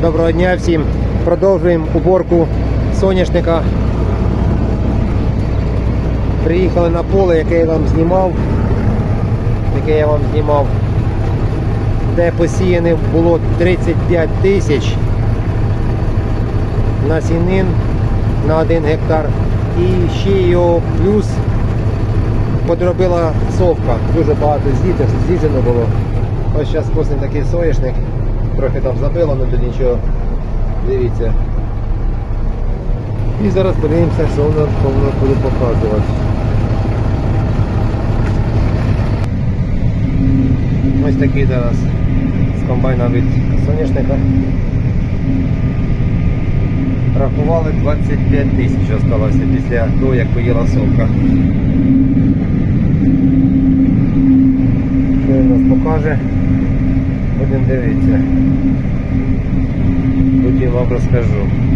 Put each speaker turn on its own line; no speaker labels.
Доброго дня всім. Продовжуємо уборку соняшника. Приїхали на поле, яке я вам знімав. Яке я вам знімав. Де посіяне було 35 тисяч насінин на 1 гектар. І ще його плюс подробила совка. Дуже багато з'їджено було. Ось зараз косимо такий соняшник. Трохи там забило, але то нічого. Дивіться. І зараз подивимося, що воно буде показувати. Ось такий зараз з комбайна від соняшника. Рахували 25 тисяч осталося після того, як поїла совка. Що він нас покаже? Будемо дивитися. Потім вам розкажу.